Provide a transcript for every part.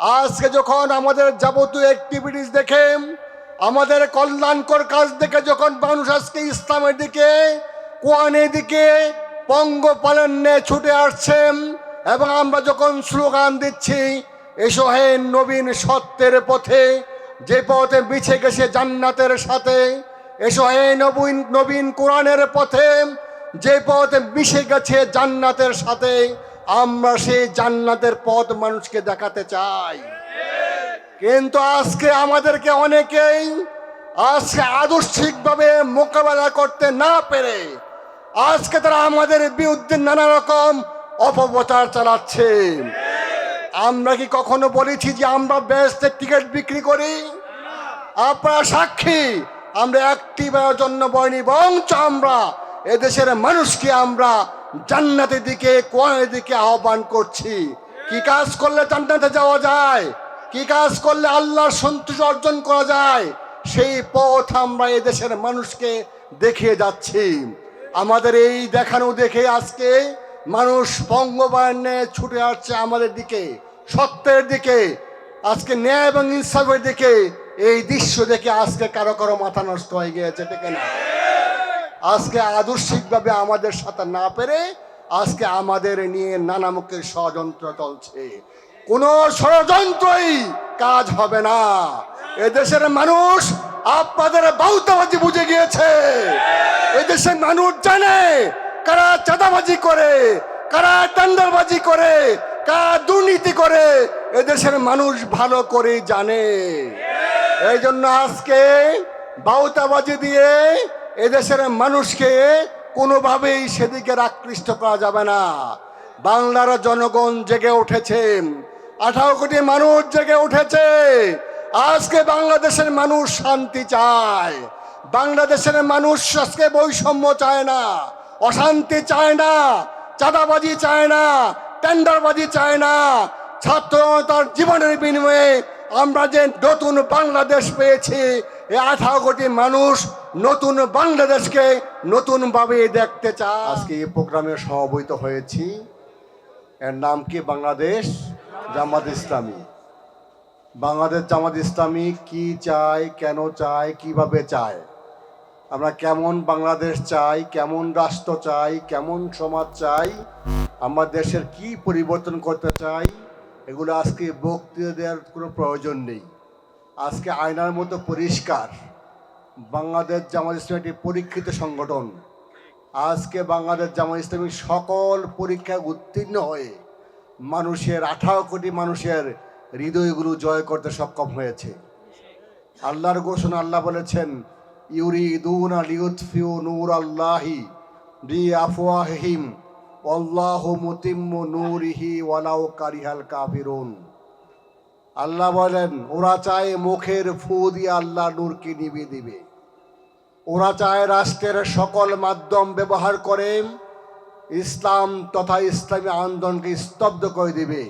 আজকে যখন আমাদের যাবতীয় অ্যাক্টিভিটিস দেখে আমাদের কল্যাণকর কাজ দেখে যখন মানুষ আজকে ইসলামের দিকে, কোরআনের দিকে পঙ্গপালনে ছুটে আসছেন, এবং আমরা যখন স্লোগান দিচ্ছি, এসো হে নবীন সত্যের পথে, যে পথে মিছে গেছে জান্নাতের সাথে, এসো হে নবীন নবীন কোরআনের পথে, যে পথে মিশে গেছে জান্নাতের সাথে আমরা সেই জান্নাতের পথ মানুষকে দেখাতে চাই। কিন্তু আজকে আমাদেরকে অনেকেই আজকে আদর্শিকভাবে মোকাবেলা করতে না পেরে আজকে তারা আমাদের বিরুদ্ধে নানা রকম অপপ্রচার চালাচ্ছে। আমরা কি কখনো বলেছি যে আমরা ব্যস্তের টিকিট বিক্রি করি? আপনারা সাক্ষী, আমরা একটি জন্য বলিনি, বরঞ্চ আমরা এদেশের মানুষকে আমরা জান্নাতের দিকে কোরআনের দিকে আহ্বান করছি। কি কাজ করলে জান্নাতে যাওয়া যায়? কি কাজ করলে আল্লাহর সন্তুষ্ট অর্জন করা যায়? সেই পথ আমরা দেশের মানুষকে দেখিয়ে যাচ্ছি। আমাদের এই দেখানো দেখে আজকে মানুষ বঙ্গবায়নে ছুটে আসছে আমাদের দিকে, সত্যের দিকে, আজকে ন্যায় এবং ইনসাফের দিকে। এই দৃশ্য দেখে আজকে কারও কারও মাথা নষ্ট হয়ে গিয়েছে দেখে না? আজকে আদর্শিকভাবে আমাদের সাথে না পেরে আজকে আমাদের নিয়ে নানা মুখের ষড়যন্ত্র চলছে। কোন ষড়যন্ত্রই কাজ হবে না। এদেশের মানুষ আপনাদের বাউতাবাজি বুঝে গিয়েছে। এদেশের মানুষ জানে কারা চাঁদাবাজি করে, কারা টেন্ডারবাজি করে, কারা দুর্নীতি করে। এদেশের মানুষ ভালো করে জানে। এই জন্য আজকে বাউতাবাজি দিয়ে এদেশের মানুষকে কোনোভাবেই সেদিকে আকৃষ্ট করা যাবে না। বাংলার জনগণ জেগে উঠেছে। আঠারো কোটি মানুষ জেগে উঠেছে। আজকে বাংলাদেশের মানুষ শান্তি চায়। বাংলাদেশের মানুষ আজকে বৈষম্য চায় না, অশান্তি চায় না, চাঁদাবাজি চায় না, টেন্ডারবাজি চায় না। ছাত্র তার জীবনের বিনিময়ে আমরা যে নতুন বাংলাদেশ পেয়েছি, এই আঠারো কোটি মানুষ নতুন বাংলাদেশকে নতুনভাবে দেখতে চায় আজকে এই প্রোগ্রামে সভাপতিত হয়েছি। এর নাম কি? বাংলাদেশ জামাত ইসলামী। বাংলাদেশ জামাত ইসলামী কি চায়, কেন চায়, কীভাবে চায়? আমরা কেমন বাংলাদেশ চাই, কেমন রাষ্ট্র চাই, কেমন সমাজ চাই, আমার দেশের কি পরিবর্তন করতে চাই, এগুলো আজকে বক্তৃতা দেওয়ার কোনো প্রয়োজন নেই। আজকে আয়নার মতো পরিষ্কার। বাংলাদেশ জামাত ইসলামী একটি পরীক্ষিত সংগঠন। আজকে বাংলাদেশ জামাত ইসলামী সকল পরীক্ষায় উত্তীর্ণ হয়ে মানুষের আঠারো কোটি মানুষের হৃদয়গুলো জয় করতে সক্ষম হয়েছে। আল্লাহর ঘোষণা আল্লাহ বলেছেন, ইউরিদুন লিউতফিউ নূর আল্লাহি বি আফওয়াহিম আল্লাহ মুতিম্ম নূরিহি ওয়ালাউ কারিহাল কাফিরুন। আল্লাহ বলেন, ওরা চায় মুখের ফু দিয়ে আল্লাহ নূরকে নিভিয়ে দিবে। ওরা চায় রাষ্ট্রের সকল মাধ্যম ব্যবহার করে ইসলাম তথা ইসলামী আন্দোলনকে স্তব্ধ করে দিবে।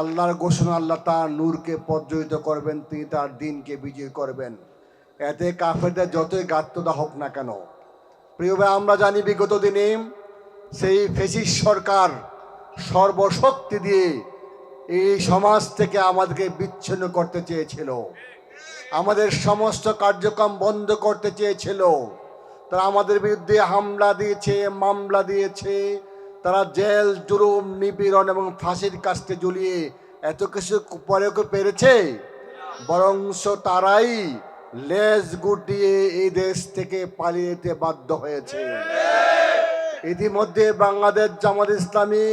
আল্লাহর ঘোষণা আল্লাহ তার নূরকে পর্যয়িত করবেন, তিনি তার দিনকে বিজয় করবেন। এতে কাফেরদের যতই গাত্রদা হোক না কেন। প্রিয় ভাই, আমরা জানি বিগত দিনে সেই ফেসিস সরকার সর্বশক্তি দিয়ে এই সমাজ থেকে আমাদেরকে বিচ্ছিন্ন করতে চেয়েছিল। আমাদের সমস্ত কার্যক্রম বন্ধ করতে চেয়েছিল। তারা আমাদের বিরুদ্ধে হামলা দিয়েছে, মামলা দিয়েছে। তারা জেল, জুলুম, নিপীড়ন এবং ফাঁসির কাস্তে ঝুলিয়ে এত কিছু পরেও কি পেরেছে? বরংশ তারাই লেজ গুটিয়ে এই দেশ থেকে পালিয়ে যেতে বাধ্য হয়েছে। ইতিমধ্যে বাংলাদেশ জামাত ইসলামী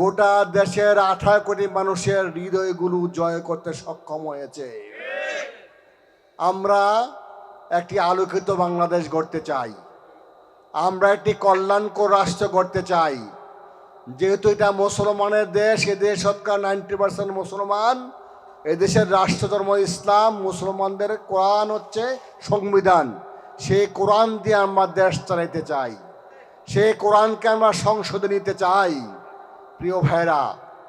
গোটা দেশের আঠারো কোটি মানুষের হৃদয়গুলো জয় করতে সক্ষম হয়েছে। আমরা একটি আলোকিত বাংলাদেশ গড়তে চাই। আমরা একটি কল্যাণকর রাষ্ট্র গড়তে চাই। যেহেতু এটা মুসলমানের দেশ এদেশ শতকরা নাইনটি পার্সেন্ট মুসলমান। এদেশের রাষ্ট্রধর্ম ইসলাম, মুসলমানদের কোরআন হচ্ছে সংবিধান। সেই কোরআন দিয়ে আমরা দেশ চালাইতে চাই। সেই কোরআনকে আমরা সংসদে নিতে চাই। প্রিয় ভাইরা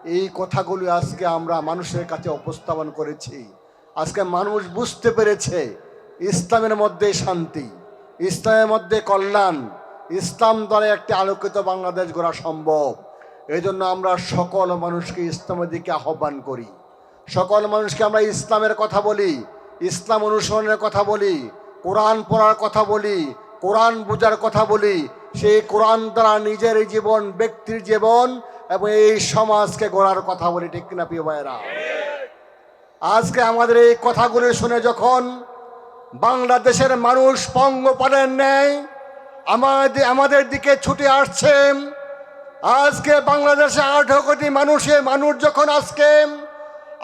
এই কথাগুলি আজকে আমরা মানুষের কাছে উপস্থাপন করেছি। আজকে মানুষ বুঝতে পেরেছে, ইসলামের মধ্যে শান্তি, ইসলামের মধ্যে কল্যাণ, ইসলাম দ্বারা একটি আলোকিত বাংলাদেশ গড়া সম্ভব। এই জন্য আমরা সকল মানুষকে ইসলামের দিকে আহ্বান করি। সকল মানুষকে আমরা ইসলামের কথা বলি, ইসলাম অনুসরণের কথা বলি, কোরআন পড়ার কথা বলি, কোরআন বোঝার কথা বলি, সেই কোরআন দ্বারা নিজের জীবন, ব্যক্তির জীবন এবং এই সমাজকে গড়ার কথা বলি, ঠিক ভাইয়েরা? আজকে আমাদের এই কথাগুলি শুনে যখন বাংলাদেশের মানুষ পঙ্গপালের নেয় আমাদের আমাদের দিকে ছুটে আসছে, আজকে বাংলাদেশে আঠারো কোটি মানুষের, মানুষ যখন আজকে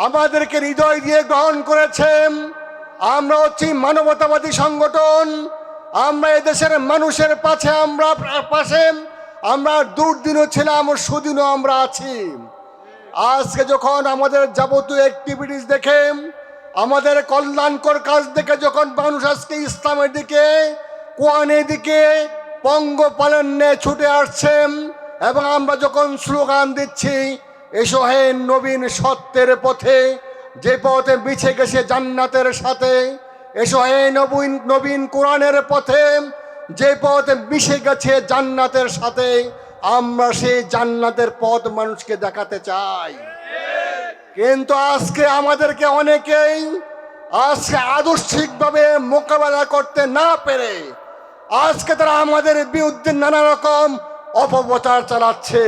আমাদেরকে হৃদয় দিয়ে গ্রহণ করেছেন আমরা হচ্ছি মানবতাবাদী সংগঠন, আমরা এদেশের মানুষের পাশে, আমরা পাশে, আমরা দুর্দিনও ছিলাম, সুদিনও আমরা আছি। আজকে যখন আমাদের যাবতীয় অ্যাক্টিভিটিস দেখে আমাদের কল্যাণকর কাজ দেখে যখন মানুষ আজকে ইসলামের দিকে, কোরআনের দিকে পঙ্গপালনে ছুটে আসছেন এবং আমরা যখন স্লোগান দিচ্ছি, এসো হে নবীন সত্যের পথে, যে পথে বিছে গেছে জান্নাতের সাথে, এসো হে নবীন নবীন কোরআনের পথে, যে পথে মিশে গেছে জান্নাতের সাথে আমরা সেই জান্নাতের পথ মানুষকে দেখাতে চাই। কিন্তু আজকে আমাদেরকে অনেকেই আজকে আদর্শিকভাবে মোকাবেলা করতে না পেরে আজকে তারা আমাদের বিরুদ্ধে নানা রকম অপপ্রচার চালাচ্ছে।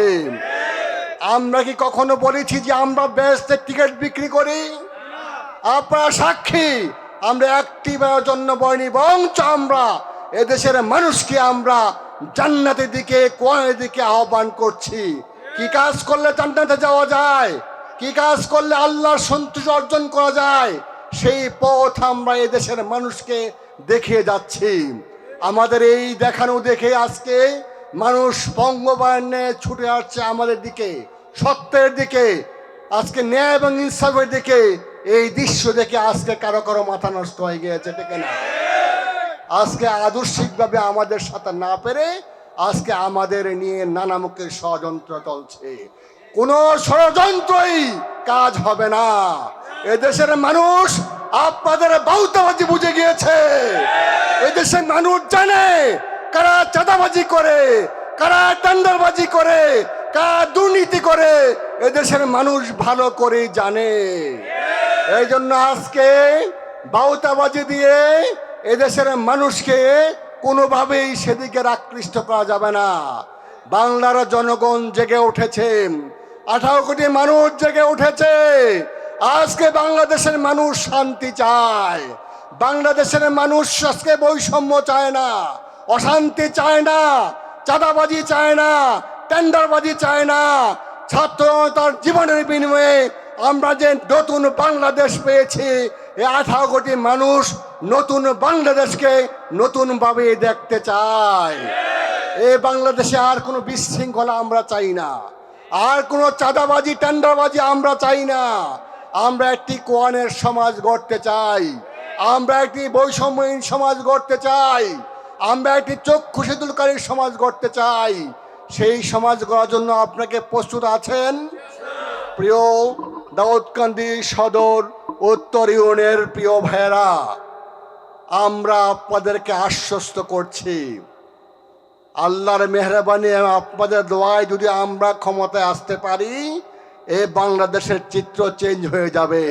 আমরা কি কখনো বলেছি যে আমরা ব্যস্তের টিকিট বিক্রি করি? আপনারা সাক্ষী, আমরা একটি জন্য বইনি বরঞ্চ আমরা এদেশের মানুষকে আমরা জান্নাতের দিকে, কোরআনের দিকে আহ্বান করছি। কি কাজ করলে জান্নাতে যাওয়া যায়? কি কাজ করলে আল্লাহর সন্তুষ্ট অর্জন করা যায়? সেই পথ আমরা এদেশের মানুষকে দেখিয়ে যাচ্ছি। আমাদের এই দেখানো দেখে আজকে মানুষ বঙ্গবায়নে ছুটে আসছে আমাদের দিকে, সত্যের দিকে, আজকে ন্যায় এবং ইনসাফের দিকে। এই দৃশ্য দেখে আজকে কারও কারও মাথা নষ্ট হয়ে গিয়েছে, ঠিক না? আজকে আদর্শিকভাবে আমাদের সাথে না পেরে আজকে আমাদের নিয়ে নানা মুখের ষড়যন্ত্র চলছে। কোনো ষড়যন্ত্রই কাজ হবে না। এদেশের মানুষ আপনাদের বাউতাবাজি বুঝে গিয়েছে। এদেশের মানুষ জানে কারা চাঁদাবাজি করে, কারা টেন্ডারবাজি করে, কারা দুর্নীতি করে। এদেশের মানুষ ভালো করে জানে। এই জন্য আজকে বাউতাবাজি দিয়ে এদেশের মানুষকে কোনোভাবেই সেদিকে আকৃষ্ট করা যাবে না। বাংলার জনগণ জেগে উঠেছে। আঠারো কোটি মানুষ জেগে উঠেছে। আজকে বাংলাদেশের মানুষ শান্তি চায়। বাংলাদেশের মানুষ আজকে বৈষম্য চায় না, অশান্তি চায় না, চাঁদাবাজি চায় না, টেন্ডারবাজি চায় না। ছাত্র তার জীবনের বিনিময়ে আমরা যে নতুন বাংলাদেশ পেয়েছি এই আঠারো কোটি মানুষ নতুন বাংলাদেশকে নতুনভাবে দেখতে চায়। এই বাংলাদেশে আর কোনো বিশৃঙ্খলা আমরা চাই না। আর কোনো চাঁদাবাজি, টেন্ডারবাজি আমরা চাই না। আমরা একটি কোয়ানের সমাজ গড়তে চাই। আমরা একটি বৈষম্যহীন সমাজ গড়তে চাই। আমরা একটি চক্ষু সেতুলকারী সমাজ গড়তে চাই। সেই সমাজ গড়ার জন্য আপনাকে প্রস্তুত আছেন? প্রিয় দাউদকান্দি সদর উত্তর ইউনিয়নের প্রিয় ভাইয়েরা, আমরা আপনাদেরকে আশ্বস্ত করছি, আল্লাহর মেহরবানি আপনাদের দোয়ায় যদি আমরা ক্ষমতায় আসতে পারি, এ বাংলাদেশের চিত্র চেঞ্জ হয়ে যাবে।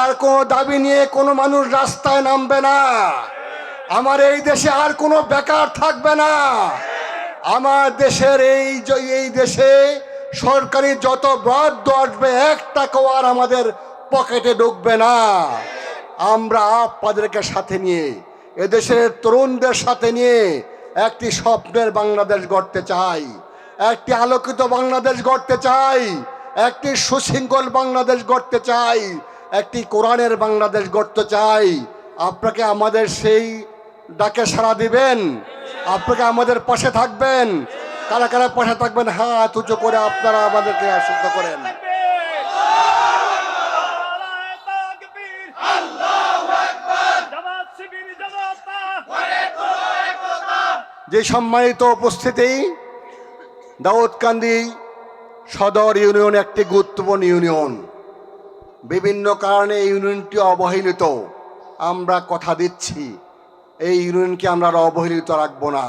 আর কোনো দাবি নিয়ে কোনো মানুষ রাস্তায় নামবে না। আমার এই দেশে আর কোনো বেকার থাকবে না। আমার দেশের এই এই দেশে সরকারি যত বরাদ্দ আসবে এক টাকাও আর আমাদের পকেটে ঢুকবে না। আমরা আপনাদেরকে সাথে নিয়ে, এদেশের তরুণদের সাথে নিয়ে একটি স্বপ্নের বাংলাদেশ গড়তে চাই, একটি আলোকিত বাংলাদেশ গড়তে চাই, একটি সুশৃঙ্খল বাংলাদেশ গড়তে চাই, একটি কোরআনের বাংলাদেশ গড়তে চাই। আপনাকে আমাদের সেই ডাকে সাড়া দিবেন। আপনাকে আমাদের পাশে থাকবেন। কারা কারা পাশে থাকবেন? হাত উঁচু করে আপনারা আমাদেরকে আশ্বস্ত করেন নারায়ে তাকবীর আল্লাহু আকবার জামাত শিবির জামাত যে সম্মানিত উপস্থিতি দাউদকান্দি সদর ইউনিয়ন একটি গুরুত্বপূর্ণ ইউনিয়ন। বিভিন্ন কারণে ইউনিয়নটি অবহেলিত। আমরা কথা দিচ্ছি, এই ইউনিয়নকে আমরা অবহেলিত রাখব না।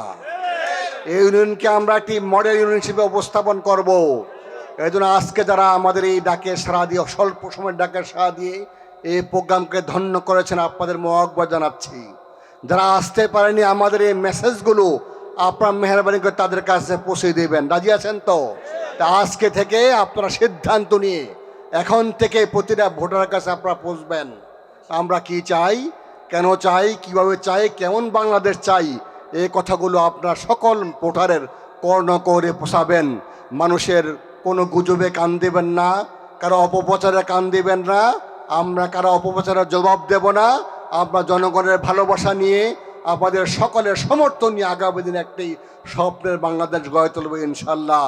এই ইউনিয়নকে আমরা একটি মডেল ইউনিয়ন হিসেবে উপস্থাপন করব। এই জন্য আজকে যারা আমাদের এই ডাকে সাড়া দিয়ে, স্বল্প সময়ের ডাকে সাড়া দিয়ে এই প্রোগ্রামকে ধন্য করেছেন, আপনাদের মহকবার জানাচ্ছি। যারা আসতে পারেনি আমাদের এই মেসেজগুলো আপনার মেহরবানি করে তাদের কাছে পৌঁছে দেবেন। রাজি আছেন তো? তা আজকে থেকে আপনারা সিদ্ধান্ত নিয়ে এখন থেকে প্রতিটা ভোটারের কাছে আপনারা পৌঁছবেন। আমরা কি চাই? কেন চাই? কীভাবে চাই? কেমন বাংলাদেশ চাই? এই কথাগুলো আপনার সকল ভোটারের কর্ণ করে পোষাবেন। মানুষের কোনো গুজবে কান দেবেন না, কারও অপপ্রচারে কান দেবেন না। আমরা কারও অপপ্রচারের জবাব দেব না। আমরা জনগণের ভালোবাসা নিয়ে আমাদের সকলের সমর্থন নিয়ে আগামী দিনে একটি স্বপ্নের বাংলাদেশ গড়ে তুলবো ইনশাল্লাহ।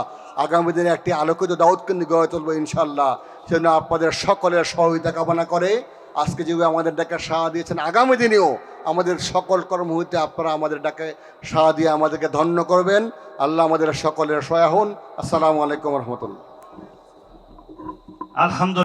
আগামী দিনে একটি আলোকিত দাউদ কেন্দ্র গড়ে তুলবো ইনশাল্লাহ। সেজন্য আপনাদের সকলের সহযোগিতা কামনা করে আজকে যেভাবে আমাদের ডাকে সাড়া দিয়েছেন, আগামী দিনেও আমাদের সকল কর্মহূর্তে আপনারা আমাদের ডাকে সাড়া দিয়ে আমাদেরকে ধন্য করবেন। আল্লাহ আমাদের সকলের সহায় হন। আসসালামু আলাইকুম রহমতুল্লাহ। আলহামদুলিল্লাহ।